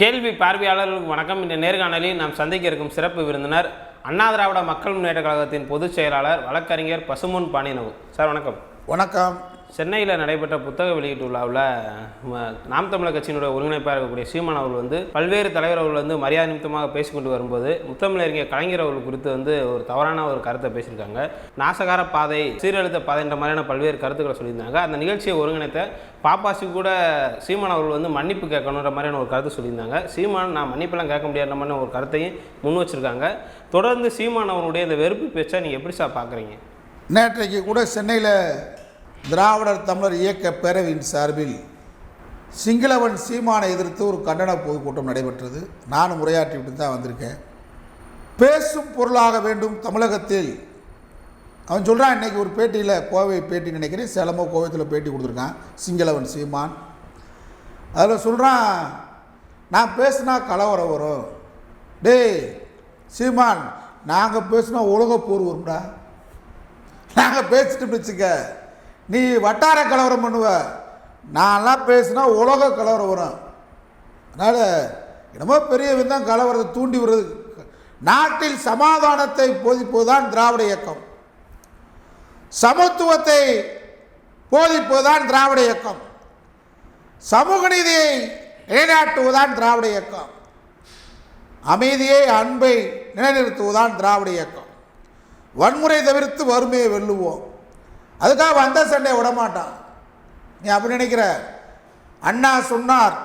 கேள்வி பார்வையாளர்களுக்கு வணக்கம். இந்த நேர்காணலில் நாம் சந்திக்க இருக்கும் சிறப்பு விருந்தினர் அண்ணா திராவிட மக்கள் முன்னேற்ற கழகத்தின் பொதுச் செயலாளர் வழக்கறிஞர் பசுமுன் பாணினவு சார் வணக்கம். வணக்கம். சென்னையில் நடைபெற்ற புத்தக வெளியீட்டு விழாவில் நாம் தமிழர் கட்சியினுடைய ஒருங்கிணைப்பாக இருக்கக்கூடிய சீமான் அவர்கள் வந்து பல்வேறு தலைவர் அவர்கள் வந்து மரியாதை நிமித்தமாக பேசிக்கொண்டு வரும்போது முத்தமிழறிஞர் கலைஞர் அவர்கள் குறித்து வந்து ஒரு தவறான ஒரு கருத்தை பேசியிருக்காங்க. நாசகார பாதை சீரழித்த பாதைன்ற மாதிரியான பல்வேறு கருத்துக்களை சொல்லியிருந்தாங்க. அந்த நிகழ்ச்சியை ஒருங்கிணைத்த பாப்பாசி கூட சீமான் அவர்கள் வந்து மன்னிப்பு கேட்கணுன்ற மாதிரியான ஒரு கருத்து சொல்லியிருந்தாங்க. சீமான் நான் மன்னிப்பெல்லாம் கேட்க முடியாத மாதிரி ஒரு கருத்தையும் முன் வச்சிருக்காங்க. தொடர்ந்து சீமான் அவருடைய இந்த வெறுப்பு பேச்சை நீங்கள் எப்படி சார் பார்க்குறீங்க நேற்றைக்கு கூட சென்னையில் திராவிடர் தமிழர் இயக்க பேரவையின் சார்பில் சிங்களவன் சீமானை எதிர்த்து ஒரு கண்டன பொதுக்கூட்டம் நடைபெற்றது. நானும் உரையாற்றிவிட்டு தான் வந்திருக்கேன். பேசும் பொருளாக வேண்டும் தமிழகத்தில். அவன் சொல்கிறான் இன்றைக்கி ஒரு பேட்டியில் கோவை பேட்டி நினைக்கிறேன். சேலமோ கோவத்தில் பேட்டி கொடுத்துருக்கான் சிங்களவன் சீமான். அதில் சொல்கிறான் நான் பேசுனா கலவரம் வரும். டேய் சீமான் நாங்கள் பேசுனா உலக போர் வரும்டா. நாங்கள் பேசிட்டு வச்சுக்க. நீ வட்டார கலவரம் பண்ணுவ. நான்லாம் பேசினா உலக கலவரம் வரும். அதனால் என்னமோ பெரிய விதம் கலவரத்தை தூண்டி விடுறது. நாட்டில் சமாதானத்தை போதிப்பதுதான் திராவிட இயக்கம். சமத்துவத்தை போதிப்பதுதான் திராவிட இயக்கம். சமூக நீதியை நிலைநாட்டுவதுதான் திராவிட இயக்கம். அமைதியை அன்பை நிலைநிறுத்துவதுதான் திராவிட இயக்கம். வன்முறை தவிர்த்து வறுமையை வெல்லுவோம். அதுக்காக வந்த சண்டையை விட மாட்டான் நீ அப்படி நினைக்கிற? அண்ணா சொன்னார்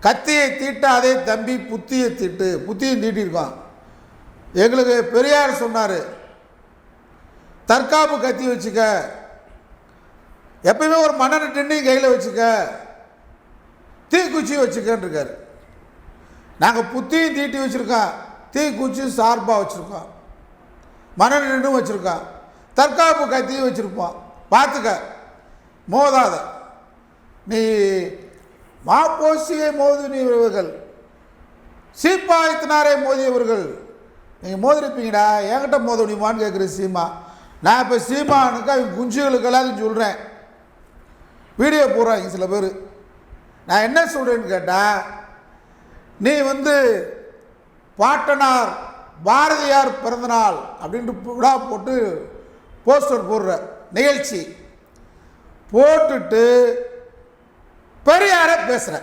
கத்தியை தீட்டாதே தம்பி புத்தியை தீட்டு. புத்தியும் தீட்டியிருக்கான். எங்களுக்கு பெரியார் சொன்னார் தற்காப்பு கத்தி வச்சுக்க. எப்பயுமே ஒரு மன்னர் டின்னையும் கையில் வச்சுக்க. தீக்குச்சி வச்சுக்கன்றிருக்கார் நாங்கள் புத்தியும் தீட்டி வச்சுருக்கோம். தீக்குச்சியும் சார்பாக வச்சுருக்கோம். மணல் நின்றும் வச்சுருக்கோம். தற்காப்பு கத்தியும் வச்சுருப்போம் பார்த்துக்க. மோதாத. நீ மாப்போசியை மோதினவர்கள் சீப்பாயத்தினாரை மோதியவர்கள். நீங்கள் மோதிருப்பீங்கடா. என்கிட்ட மோத முடியுமான்னு கேட்குற சீமா. நான் இப்போ சீமானுக்கு அவங்க குஞ்சுகளுக்கெல்லாம் சொல்கிறேன் வீடியோ போடுறாங்க சில பேர். நான் என்ன சொல்கிறேன்னு கேட்டால் நீ வந்து பாட்டனார் பாரதியார் பிறந்தநாள் அப்படின்ட்டு விழா போட்டு போஸ்டர் போடுற நிகழ்ச்சி. போட்டுட்டு பெரியார பேசுகிற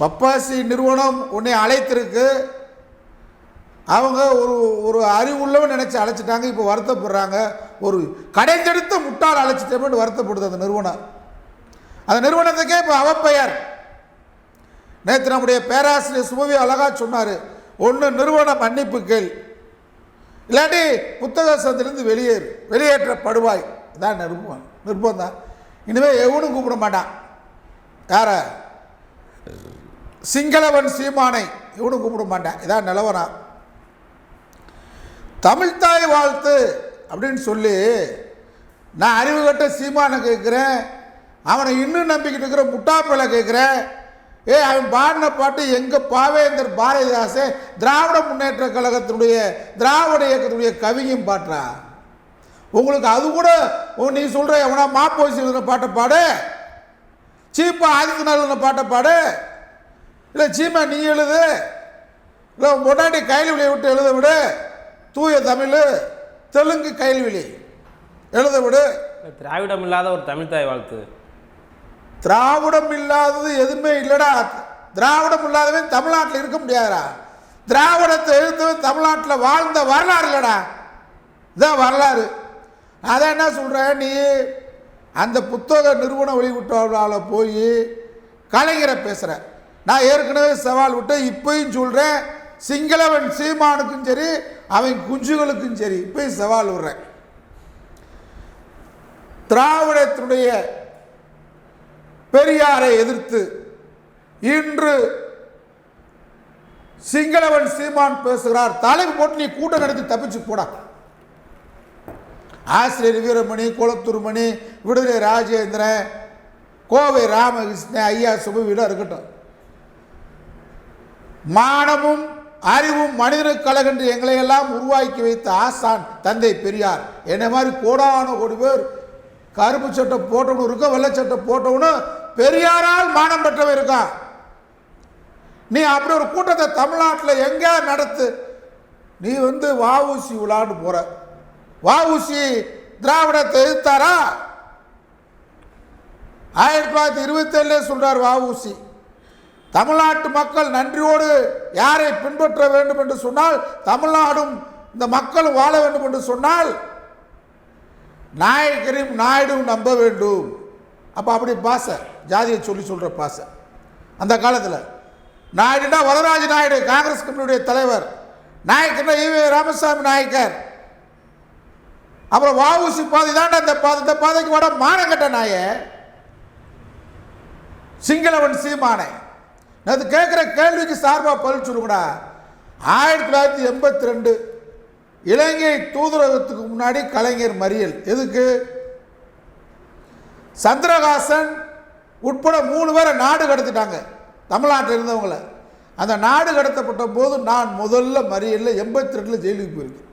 பப்பாசி நிறுவனம் உன்னை அழைத்திருக்கு. அவங்க ஒரு ஒரு அறிவுள்ளவன் நினச்சி அழைச்சிட்டாங்க. இப்போ வருத்தப்படுறாங்க. ஒரு கடைந்தெடுத்த முட்டாள் அழைச்சிட்டோம்னு வருத்தப்படுது அந்த நிறுவனம். அந்த நிறுவனத்துக்கே இப்போ அவப்பெயர் நேற்று நம்முடைய பேராசிரியர் சுபவி அழகாக சொன்னார். ஒன்று நிறுவன மன்னிப்பு கேள். இல்லாட்டி புத்தக சந்திலிருந்து வெளியேறு வெளியேற்றப்படுவாய். இதான் நிருபம். நிர்பந்தம் இனிமேல் எவனும் கூப்பிட மாட்டான். யார? சிங்களவன் சீமானை இவனும் கூப்பிட மாட்டான். இதான் நிலவரா தமிழ்தாய் வாழ்த்து அப்படின்னு சொல்லி நான் அறிவு கட்ட சீமானை கேட்குறேன். அவனை இன்னும் நம்பிக்கிட்டு இருக்கிற முட்டாப்பிள்ளை கேட்குறேன். ஏ அவன் பாடின பாட்டு எங்கள் பாவேந்தர் பாரதிதாசே திராவிட முன்னேற்ற கழகத்தினுடைய திராவிட இயக்கத்தினுடைய கவியும் பாட்டுறா. உங்களுக்கு அது கூட நீ சொல்கிற எவனா மாப்போசி எழுதின பாட்டை பாடு. சீப்பா ஆதித்யநாத் எழுதின பாட்டை பாடு. இல்லை சீமா நீ எழுது. இல்லை உன் பொண்டாட்டி கைல்வெளியை விட்டு எழுத விடு. தூய தமிழ் தெலுங்கு கைல்வெளி எழுத விடு. திராவிடம் இல்லாத ஒரு தமிழ்தாய் வாழ்த்து. திராவிடம் இல்லாதது எதுவுமே இல்லைடா. திராவிடம் இல்லாதவன் தமிழ்நாட்டில் இருக்க முடியாதுடா. திராவிடத்தை எழுத்தவன் தமிழ்நாட்டில் வாழ்ந்த வரலாறு இல்லைடா. இதான் வரலாறு. அதான் என்ன சொல்கிறேன் நீ அந்த புத்தக நிறுவன வெளியிட்டவர்களால் போய் கலைஞரை பேசுகிற நான் ஏற்கனவே சவால் விட்டு இப்பயும் சொல்கிறேன் சிங்களவன் சீமானுக்கும் சரி அவன் குஞ்சுகளுக்கும் சரி இப்பயும் சவால் விடுறேன். திராவிடத்தினுடைய பெரியாரை எதிர்த்து இன்று சிங்களவன் சீமான் பேசுகிறார். தலைப்பு போட்டு நீ கூட்டம் நடத்தி தப்பிச்சு போடா. ஆசிரியர் வீரமணி குளத்தூர்மணி விடுதலை ராஜேந்திரன் கோவை ராமகிருஷ்ணன் ஐயா சுபவீடம் இருக்கட்டும். மானமும் அறிவும் மனிதனுக்கு கலகென்று எங்களை எல்லாம் உருவாக்கி வைத்த ஆசான் தந்தை பெரியார். என்ன மாதிரி கோடான கோடி பேர் கருப்பு சட்டை போட்டவனும் இருக்கும் வெள்ளை சட்டை போட்டவனும் பெரியாரால் மானம் பெற்றவன் இருக்கான் நீ அப்படி ஒரு கூட்டத்தை தமிழ்நாட்டில் எங்கே நடத்து நீ வந்து வாவுசி விளாண்டு போகிற வாவுசி திராவிடத்தை எதிர்த்தாரா? ஆயிரத்தி தொள்ளாயிரத்தி இருபத்தேழுலே சொல்கிறார் வாவுசி தமிழ்நாட்டு மக்கள் நன்றியோடு யாரை பின்பற்ற வேண்டும் என்று சொன்னால் தமிழ்நாடும் இந்த மக்களும் வாழ வேண்டும் என்று சொன்னால் நாயகரையும் நாயுடும் நம்ப வேண்டும். அப்போ அப்படி பாச. ஜாதியை சொல்லி சொல்கிற பாச. அந்த காலத்தில் நாயுடுனா வரராஜ நாயுடு காங்கிரஸ் கமிட்டியுடைய தலைவர். நாயக்கர்னா ஈவே ராமசாமி நாயக்கர். அப்புறம் வாவுசி பாதை தாண்டா இந்த பாதை. இந்த பாதைக்கு வட மானங்கட்ட நாய. சிங்களவன் சீமானை. நான் கேட்குற கேள்விக்கு சார்பாக பதில் சொல்லுங்கடா. ஆயிரத்தி தொள்ளாயிரத்தி எண்பத்தி ரெண்டு இலங்கை தூதரகத்துக்கு முன்னாடி கலைஞர் மறியல். எதுக்கு? சந்திரகாசன் உட்பட மூணு பேரை நாடு கடத்திட்டாங்க. தமிழ்நாட்டில் இருந்தவங்கள. அந்த நாடு கடத்தப்பட்ட போது நான் முதல்ல மறியலில் எண்பத்தி ரெண்டில் ஜெயிலுக்கு போயிருக்கேன்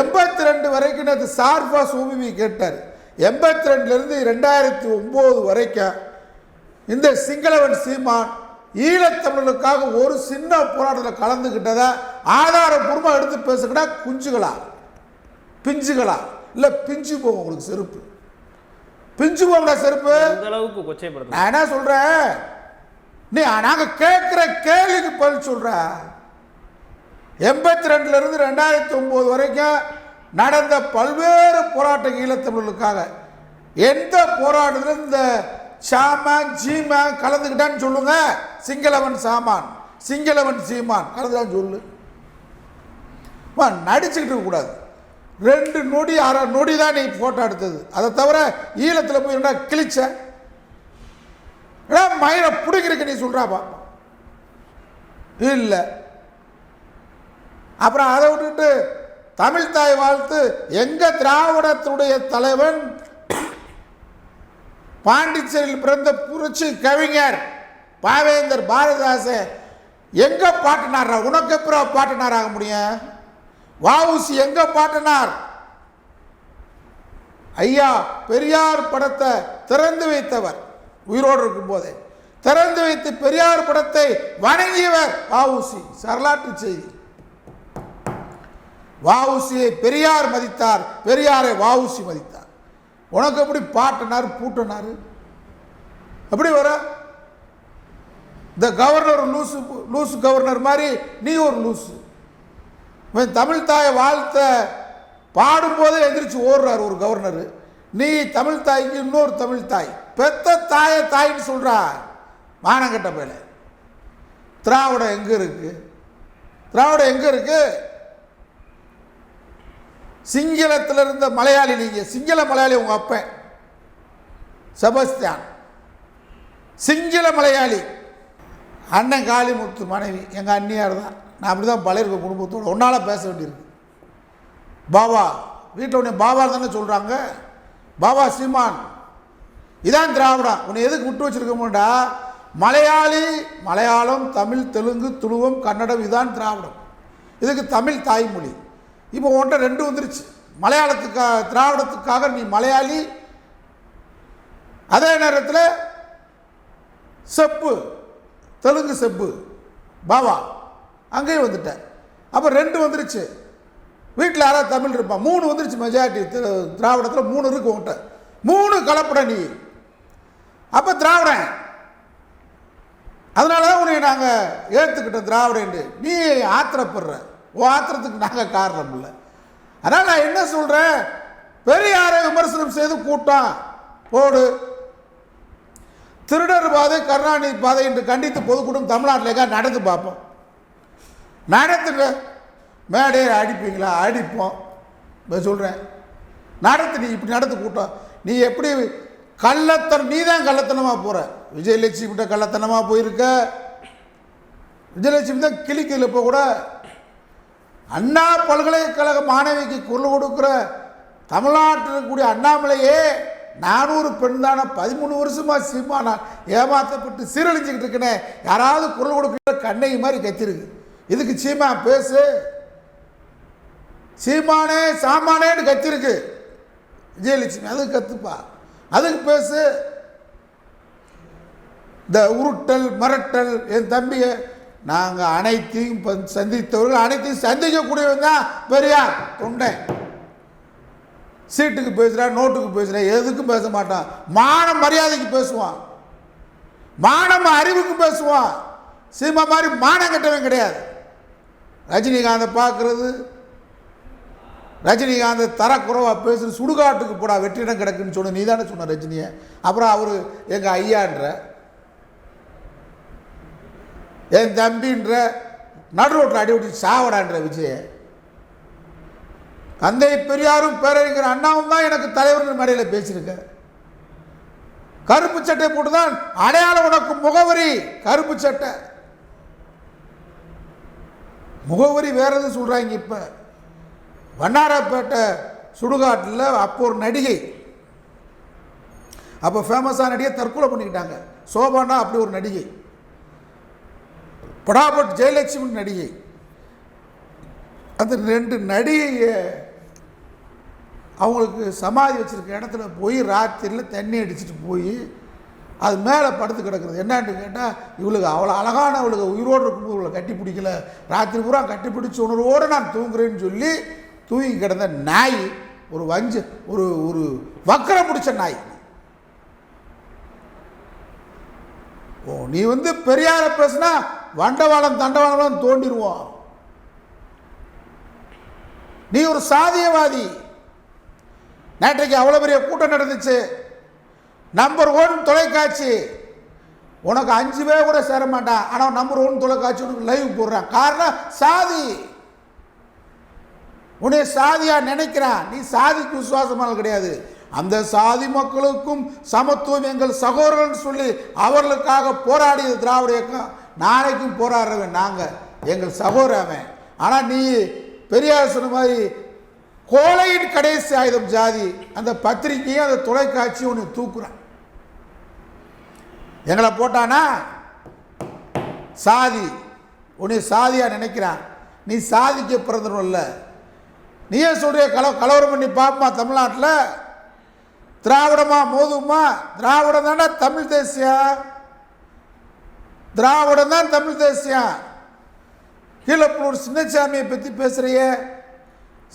எண்பத்தி ரெண்டு வரைக்கும் நேற்று சார்பா சூபிபி கேட்டார். எண்பத்தி ரெண்டுலேருந்து ரெண்டாயிரத்தி ஒம்பது வரைக்கும் இந்த சிங்களவன் சீமான் ஈழத்தமிழர்களுக்காக ஒரு சின்ன போராட்டத்தில் கலந்துக்கிட்டதை ஆதாரப்பூர்வமாக எடுத்து பேசுகிட்டா குஞ்சுகளா? பிஞ்சுகளா? இல்லை பிஞ்சு போகும் உங்களுக்கு செருப்பு. பிஞ்சு போகும்டா செருப்பு? இந்த அளவுக்கு கொச்சைப்படுத்தணும் நான் என்ன சொல்கிறேன் நீ நாங்கள் கேட்குற கேள்விக்கு பதில் சொல்கிற எண்பத்தி ரெண்டுலேருந்து ரெண்டாயிரத்தி ஒம்பது வரைக்கும் நடந்த பல்வேறு போராட்ட ஈழத்தமிழர்களுக்காக எந்த போராட்டத்தில் இந்த சாமான் சீமான் கலந்துக்கிட்டான்னு சொல்லுங்க. சிங்களவன் சாமான் சிங்களவன் சீமான். கலந்துதான் சொல்லு. நடிச்சுக்கிட்டு இருக்கக்கூடாது ரெண்டு நொடி அரை நொடி தான் நீ ஃபோட்டோ எடுத்தது. அதை தவிர ஈழத்தில் போய் என்ன கிழிச்ச? ஏன் மயிரை பிடிக்கிறதுக்கு நீ சொல்கிறாப்பா இல்லை. அப்புறம் அதை விட்டுட்டு தமிழ் தாய் வாழ்த்து எங்கள் திராவிடத்துடைய தலைவன் பாண்டிச்சேரியில் பிறந்த புரட்சி கவிஞர் பாவேந்தர் பாரதிதாசன் எங்கே பாட்டினார் உனக்கு எப்பறம் பாட்டினார் ஆக முடியும்? வாவுசி எங்க பாட்டினார்? ஐயா பெரியார் படத்தை திறந்து வைத்தவர். உயிரோடு இருக்கும் போதே. திறந்து வைத்து பெரியார் படத்தை வணங்கியவர் வாவுசி வரலாற்று செய்தி. வாவுசியை பெரியார் மதித்தார் பெரியாரை வாவுசி மதித்தார். உனக்கு எப்படி பாட்டினார் பூட்டினார்? எப்படி வர? இந்த கவர்னர் லூசு லூசு கவர்னர் மாதிரி நீ ஒரு லூசு. இவன் தமிழ் தாயை வாழ்த்த பாடும்போதே எந்திரிச்சு ஓடுறார் ஒரு கவர்னர். நீ தமிழ் தாய்க்கு இன்னொரு தமிழ் தாய். பெத்த தாயை தாயின்னு சொல்கிறா மானங்கட்ட பேல திராவிடம் எங்கே இருக்குது திராவிடம் எங்கே இருக்குது சிங்களத்தில் இருந்த மலையாளி நீங்கள் சிங்கள மலையாளி உங்கள் அப்பன். செபஸ்தியான். சிங்கள மலையாளி. அண்ணன் காளிமுத்து மனைவி எங்கள் அண்ணியார் தான். நான் அப்படி தான் பழையிருக்க குடும்பத்தோடு ஒன்றால் பேச வேண்டியிருக்கு. பாபா வீட்டில் உன்னை பாபா தானே சொல்கிறாங்க பாபா சீமான் இதான் திராவிடம். உன்னை எதுக்கு விட்டு வச்சுருக்கோம்டா? மலையாளி மலையாளம் தமிழ் தெலுங்கு துளுவம் கன்னடம் இதான் திராவிடம். இதுக்கு தமிழ் தாய்மொழி. இப்போ உன்கிட்ட ரெண்டு வந்துருச்சு. மலையாளத்துக்காக திராவிடத்துக்காக நீ மலையாளி. அதே நேரத்தில் செப்பு. தெலுங்கு செப்பு. பாவா. அங்கேயும் வந்துட்டேன். அப்போ ரெண்டு வந்துருச்சு. வீட்டில் யாராவது தமிழ் இருப்பான் மூணு வந்துருச்சு மெஜாரிட்டி திராவிடத்தில் மூணு இருக்கு உங்கள்கிட்ட மூணு கலப்பட நீ. அப்போ திராவிடன். அதனால தான் உன்னை நாங்கள் ஏற்றுக்கிட்டோம் திராவிடன்னு நீ ஆத்திரப்படுற. ஓ ஆத்திரத்துக்கு நாங்கள் காரணம் இல்லை. அதனால் நான் என்ன சொல்கிறேன் பெரியாரை விமர்சனம் செய்து கூட்டம் போடு. திருடர் பாதை கருணாநிதி பாதை என்று கண்டித்து பொதுக்கூட்டம் தமிழ்நாட்டில் நடந்து பார்ப்போம். நடத்துங்க மேடையில் அடிப்பீங்களா? அடிப்போம். இப்போ சொல்கிறேன் நடத்து நீ இப்படி நடத்து கூட்டம். நீ எப்படி கள்ளத்தனம் நீ தான் கள்ளத்தனமாக போகிற விஜயலட்சுமி கிட்ட கள்ளத்தனமாக போயிருக்க. விஜயலட்சுமி தான் கிளிக்கல இப்போ கூட அண்ணா பல்கலைக்கழக மாணவிக்கு குரல் கொடுக்குற தமிழ்நாட்டில் இருக்கக்கூடிய அண்ணாமலையே நானூறு பெண் தானே பதிமூணு வருஷமா நான் ஏமாற்றப்பட்டு சீரழிஞ்சுக்கிட்டு இருக்கனே யாராவது குரல் கொடுக்குற கண்ணை மாதிரி கத்திருக்கு. இதுக்கு சீமா பேசு? சீமானே சாமானேன்னு கத்திருக்கு. விஜயலட்சுமி அதுக்கு கத்துப்பா. அதுக்கு பேசு. இந்த உருட்டல் மிரட்டல் என் தம்பியை நாங்கள் அனைத்தையும் சந்தித்தவர்கள் அனைத்தையும் சந்திக்கக்கூடியவன் தான் பெரியார். தொண்டை. சீட்டுக்கு பேசுகிறேன் நோட்டுக்கு பேசுகிறேன் எதுக்கும் பேச மாட்டான் மான மரியாதைக்கு பேசுவான் மானம் அறிவுக்கு பேசுவான் சினிமா மாதிரி மானம் கட்டவன் கிடையாது. ரஜினிகாந்தை பார்க்குறது ரஜினிகாந்த் தரக்குறவாக பேசுகிற சுடுகாட்டுக்கு போடா வெற்றிடம் கிடக்குன்னு சொன்ன நீ தானே சொன்ன ரஜினியை. அப்புறம் அவர் எங்கள் ஐயான்ற என் தம்பின்ற நடு ரோட்டில் அடி விட்டு சாவடான்ற விஜய். தந்தை பெரியாரும் பேரறிஞர் அண்ணாவும் தான் எனக்கு தலைவர்கள் மேடையில் பேசியிருக்க கருப்பு சட்டை போட்டுதான் அடையாளம் உனக்கு முகவரி கருப்பு சட்டை. முகவரி வேற எதுவும் சொல்கிறாங்க இப்போ? வண்ணாரப்பேட்டை சுடுகாட்டில் அப்போ ஒரு நடிகை. அப்போ ஃபேமஸான நடிகை தற்கொலை பண்ணிக்கிட்டாங்க. சோபானா அப்படி ஒரு நடிகை. படாபட் ஜெயலட்சுமி நடிகை. அந்த ரெண்டு நடிகையை அவங்களுக்கு சமாதி வச்சுருக்க இடத்துல போய் ராத்திரியில் தண்ணி அடிச்சுட்டு போய் அது மேலே படுத்து கிடக்குறது. என்னான்னு கேட்டால் இவளுக்கு அவ்வளோ அழகான அவளுக்கு உயிரோடு இருக்கும்போது இவளை கட்டி பிடிக்கல. ராத்திரி பூரா கட்டி பிடிச்ச உணர்வோடு நான் தூங்குறேன்னு சொல்லி தூங்கி கிடந்த நாய் ஒரு வஞ்ச ஒரு ஒரு வக்கரம் பிடிச்ச நாய். ஓ நீ வந்து பெரியார பேசுனா வண்டவாளம் தண்டவாளம் தோண்டிடுவோம் நீ ஒரு சாதியவாதி. நேற்றைக்கு அவ்வளோ பெரிய கூட்டம் நடந்துச்சு. நம்பர் ஒன் தொலைக்காட்சி. உனக்கு அஞ்சு பேர் கூட சேர மாட்டான். ஆனால் நம்பர் ஒன் தொலைக்காட்சி உனக்கு லைவ் போடுறான். காரணம் சாதி. உன்னை சாதியாக நினைக்கிறான். நீ சாதிக்கு விசுவாசமான கிடையாது. அந்த சாதி மக்களுக்கும் சமத்துவம் எங்கள் சகோதரர்கள் சொல்லி அவர்களுக்காக போராடிய திராவிட இயக்கம். நாளைக்கும் போராடுறவன் நாங்கள் எங்கள் சகோதரவன் ஆனால் நீ பெரியார் சொன்ன மாதிரி கோலையின் கடைசி ஆயுதம் ஜாதி. அந்த பத்திரிக்கையும் அந்த தொலைக்காட்சியும் உன்னை தூக்குறான். எங்களை போட்டானா? சாதி. உன்னை சாதியாக நினைக்கிறான். நீ சாதிக்க பிறந்தனும் இல்லை நீயே சொல்கிற கல கலவரம் பண்ணி பார்ப்போமா தமிழ்நாட்டில்? திராவிடமா மோதுமா? திராவிடம் தானே தமிழ் தேசியம். திராவிடம் தான் தமிழ் தேசியம். கீழப்பலூர் சின்னசாமியை பற்றி பேசுகிறைய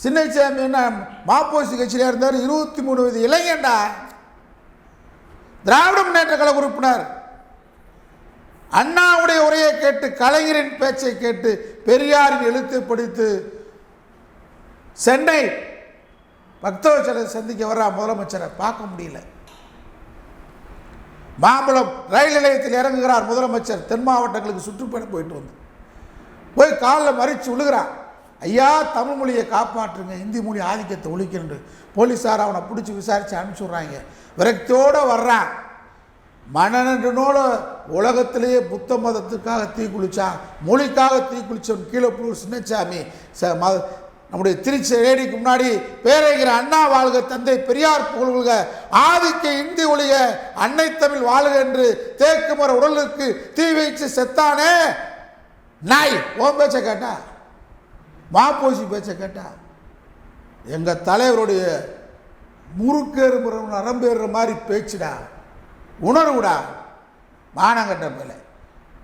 சின்னசாமின்னா மாப்போசி கட்சியில் இருந்தார் இருபத்தி மூணு வயது இளைஞன்டா. திராவிட முன்னேற்ற கழக உறுப்பினர். அண்ணாவுடைய உரையை கேட்டு கலைஞரின் பேச்சை கேட்டு பெரியாரின் எழுத்தை படித்து சென்னை பக்தவச்சலை சந்திக்க வர்ற முதலமைச்சரை பார்க்க முடியல. மாம்பழம் ரயில் நிலையத்தில் இறங்குகிறார் முதலமைச்சர். தென் மாவட்டங்களுக்கு சுற்றுப்பயணம் போயிட்டு வந்து. போய் காலில் மறித்து விழுகிறான் ஐயா தமிழ் மொழியை காப்பாற்றுங்க இந்தி மொழி ஆதிக்கத்தை ஒழிக்கணுண்டு போலீஸார் அவனை பிடிச்சி விசாரித்து அனுப்பிச்சி விட்றாங்க. விரக்தியோடு வர்றான். மன்னனோட உலகத்திலேயே புத்த மதத்துக்காக தீ குளித்தான் மொழிக்காக தீ கீழே கீழப்பூர் சின்னச்சாமி. ச ம நம்முடைய திருச்சி ரேடிக்கு முன்னாடி பேரைகிற அண்ணா வாழ்க தந்தை பெரியார் புகழ்க ஆதிக்க இந்தி ஒழிய அன்னை தமிழ் வாழ்க என்று தேக்கு மர உடலுக்கு தீ வைத்து செத்தானே. நாய் ஓம் பேச்சை கேட்டா? மாப்போசி பேச்சை கேட்டா? எங்கள் தலைவருடைய முறுக்கேறு நரம்பேறுற மாதிரி பேச்சுடா. உணர்வுடா மானங்கட்ட மேலே.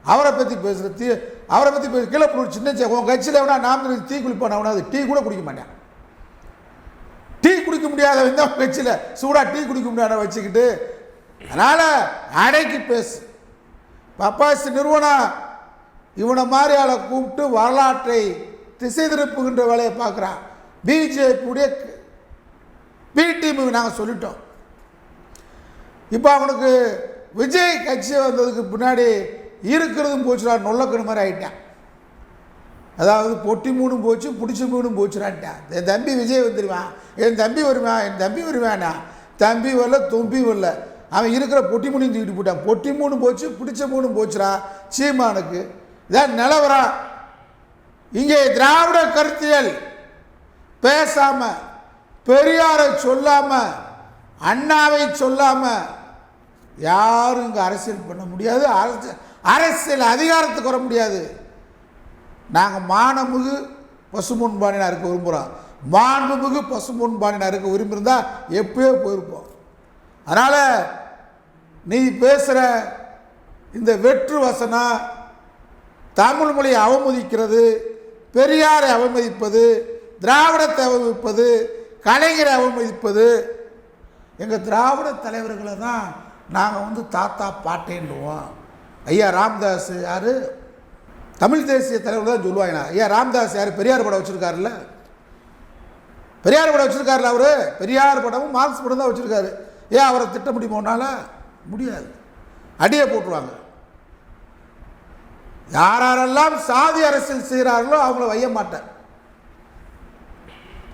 அவரை பற்றி பேசுகிற தீ அவரை பற்றி பேச கீழே போட்டு சின்ன உன் கட்சியில் எவனா நாம் தீ குளிப்பான அவனா அது டீ கூட குடிக்க மாட்டேன். டீ குடிக்க முடியாத தான் கட்சியில். சூடாக டீ குடிக்க முடியாத வச்சுக்கிட்டு. அதனால் அடைக்கி பேசு. பப்பாசி நிறுவனம் இவனை மாதிரி ஆளை கூப்பிட்டு வரலாற்றை திசை திருப்புகின்ற வேலையை பார்க்குறான் பிஜேபியுடைய பி டீம் நாங்கள் சொல்லிட்டோம். இப்போ அவனுக்கு விஜய் கட்சி வந்ததுக்கு பின்னாடி இருக்கிறதும் போச்சுடா நொல்லக்கணு மாதிரி ஆயிட்டான். அதாவது பொட்டி மூணும் போச்சு பிடிச்ச மூணும் போச்சுடான்ட்டான். என் தம்பி விஜய் வந்துடுவான் என் தம்பி வருவான் என் தம்பி வருவானா? தம்பி வரல தும்பி வரல. அவன் இருக்கிற பொட்டி மூணையும் தூக்கிட்டு போட்டான் பொட்டி மூணும் போச்சு பிடிச்ச மூணும் போச்சுடா சீமானுக்கு. இதான் நிலவரம் இங்கே திராவிட கருத்தியல் பேசாமல் பெரியாரை சொல்லாமல் அண்ணாவை சொல்லாமல் யாரும் இங்கே அரசியல் பண்ண முடியாது. அரசு அரசியல் அதிகாரத்துக்கு வர முடியாது. நாங்கள் மானமுகு பசுமுன் இருக்க விரும்புகிறோம் மாண்புமிகு பசும்பொன்பானினா இருக்க விரும்பியிருந்தால் எப்பயோ போயிருப்போம். அதனால் நீ பேசுகிற இந்த வெற்று வசனம் தமிழ் மொழியை அவமதிக்கிறது பெரியாரை அவமதிப்பது திராவிடத்தை அவமதிப்பது கலைஞரை அவமதிப்பது. எங்கள் திராவிட தலைவர்களை தான் நாங்கள் வந்து தாத்தா பாட்டேன்னுவோம். ஐயா ராம்தாஸ் யார்? தமிழ் தேசிய தலைவர் தான் சொல்லுவாங்க. ஐயா ராமதாஸ் யார்? பெரியார் படம் வச்சுருக்காருல்ல. பெரியார் படம் வச்சுருக்காருல அவர்? பெரியார் படமும் மார்க்ஸ் படம் தான் வச்சுருக்காரு. ஏன் அவரை திட்ட முடியுமோனால முடியாது. அடியை போட்டுருவாங்க. யாரெல்லாம் சாதி அரசியல் செய்கிறார்களோ அவங்கள வைய மாட்டேன்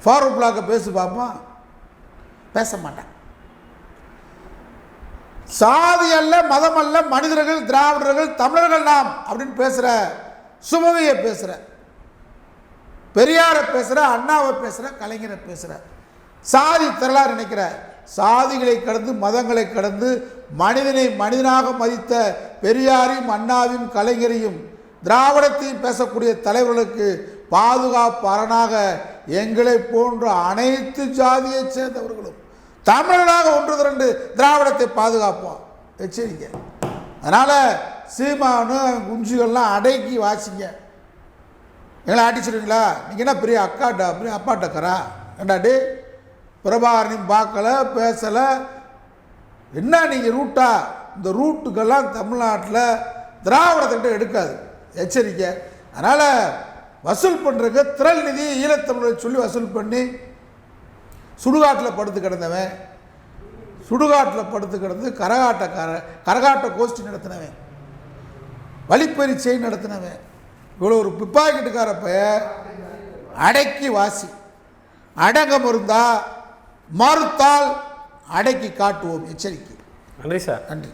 ஃபாரூக் பிளாக்கை பேசி பார்ப்போம் பேச மாட்டேன் சாதி அல்ல மதம் அல்ல மனிதர்கள் திராவிடர்கள் தமிழர்கள் நாம் அப்படின்னு பேசுகிற சுமதியை பேசுகிற பெரியாரை பேசுகிற அண்ணாவை பேசுகிற கலைஞரை பேசுகிற சாதி திரளா நினைக்கிற சாதிகளை கடந்து மதங்களை கடந்து மனிதனை மனிதனாக மதித்த பெரியாரையும் அண்ணாவையும் கலைஞரையும் திராவிடத்தையும் பேசக்கூடிய தலைவர்களுக்கு பாதுகாப்பரணாக எங்களை போன்ற அனைத்து ஜாதியைச் சேர்ந்தவர்களும் தமிழனாக ஒன்று திரண்டு திராவிடத்தை பாதுகாப்போம். எச்சரிக்கை. அதனால் சீமானு குஞ்சுகள்லாம் அடக்கி வாசிங்க. எங்களை அடிச்சிடுங்களா நீங்கள் என்ன பெரிய அக்காட்டா பெரிய அப்பாட்டக்கரா ஏண்டாடி பிரபாகரனையும் பார்க்கல பேசலை. என்ன நீங்கள் ரூட்டா? இந்த ரூட்டுக்கெல்லாம் தமிழ்நாட்டில் திராவிடத்திட்ட எடுக்காது. எச்சரிக்கை. அதனால் வசூல் பண்ணுறதுக்கு திரள் நிதி ஈழத்தமிழை சொல்லி வசூல் பண்ணி சுடுகாட்டில் படுத்து கிடந்தவன். சுடுகாட்டில் படுத்து கிடந்து கரகாட்ட கர கரகாட்ட கோஷ்டி நடத்தினவன். வழிப்பறி நடத்தினவன். இவ்வளோ ஒரு பிப்பாக்கெட்டுக்காரப்ப அடக்கி வாசி. அடங்க மருந்தா மறுத்தால் அடக்கி காட்டுவோம். எச்சரிக்கை. நன்றி சார். நன்றி.